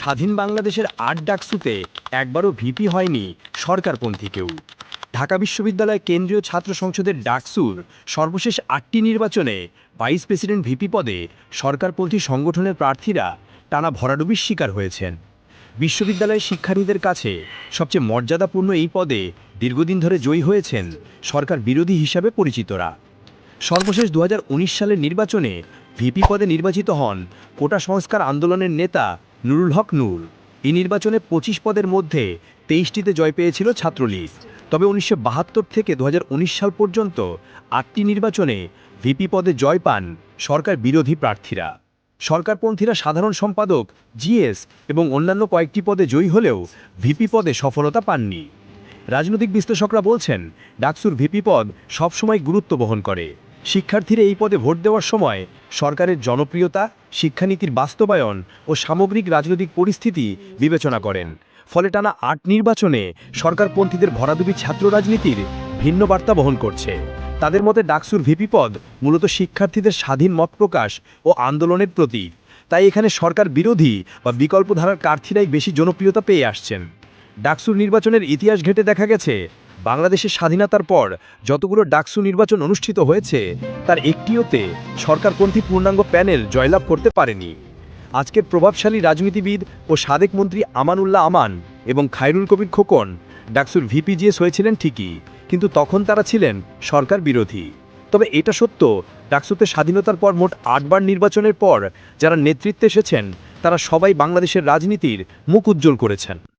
স্বাধীন বাংলাদেশের আট ডাকসুতে একবারও ভিপি হয়নি সরকারপন্থী কেউ। ঢাকা বিশ্ববিদ্যালয় কেন্দ্রীয় ছাত্র সংসদের ডাকসুর সর্বশেষ আটটি নির্বাচনে ভাইস প্রেসিডেন্ট ভিপি পদে সরকারপন্থী সংগঠনের প্রার্থীরা টানা ভরাডুবির শিকার হয়েছেন। বিশ্ববিদ্যালয়ের শিক্ষার্থীদের কাছে সবচেয়ে মর্যাদাপূর্ণ এই পদে দীর্ঘদিন ধরে জয়ী হয়েছেন সরকার বিরোধী হিসাবে পরিচিতরা। সর্বশেষ দু হাজার উনিশ সালের নির্বাচনে ভিপি পদে নির্বাচিত হন কোটা সংস্কার আন্দোলনের নেতা নুরুল হক নূর। এই নির্বাচনে পঁচিশ পদের মধ্যে তেইশটিতে জয় পেয়েছিল ছাত্রলীগ। তবে উনিশশো বাহাত্তর থেকে দুহাজার উনিশ সাল পর্যন্ত আটটি নির্বাচনে ভিপি পদে জয় পান সরকার বিরোধী প্রার্থীরা। সরকারপন্থীরা সাধারণ সম্পাদক, জিএস এবং অন্যান্য কয়েকটি পদে জয়ী হলেও ভিপি পদে সফলতা পাননি। রাজনৈতিক বিশ্লেষকরা বলছেন, ডাকসুর ভিপি পদ সবসময় গুরুত্ব বহন করে। শিক্ষার্থীরা এই পদে ভোট দেওয়ার সময় সরকারের জনপ্রিয়তা, শিক্ষানীতির বাস্তবায়ন ও সামগ্রিক রাজনৈতিক পরিস্থিতি বিবেচনা করেন। ফলে টানা আট নির্বাচনে সরকারপন্থীদের ভরাডুবি ছাত্র রাজনীতির ভিন্ন বার্তা বহন করছে। তাদের মতে ডাকসুর ভিপি পদ মূলত শিক্ষার্থীদের স্বাধীন মত প্রকাশ ও আন্দোলনের প্রতীক। তাই এখানে সরকার বিরোধী বা বিকল্প ধারার প্রার্থীরাই বেশি জনপ্রিয়তা পেয়ে আসছেন। ডাকসুর নির্বাচনের ইতিহাস ঘেটে দেখা গেছে বাংলাদেশের স্বাধীনতার পর যতগুলো ডাকসু নির্বাচন অনুষ্ঠিত হয়েছে, তার একটিওতে সরকারপন্থী পূর্ণাঙ্গ প্যানেল জয়লাভ করতে পারেনি। আজকের প্রভাবশালী রাজনীতিবিদ ও সাবেক মন্ত্রী আমানুল্লাহ আমান এবং খায়রুল কবির খোকন ডাকসুর ভিপিজিএস হয়েছিলেন ঠিকই, কিন্তু তখন তারা ছিলেন সরকার বিরোধী। তবে এটা সত্য, ডাকসুতে স্বাধীনতার পর মোট আটবার নির্বাচনের পর যারা নেতৃত্বে এসেছেন, তারা সবাই বাংলাদেশের রাজনীতির মুখ উজ্জ্বল করেছেন।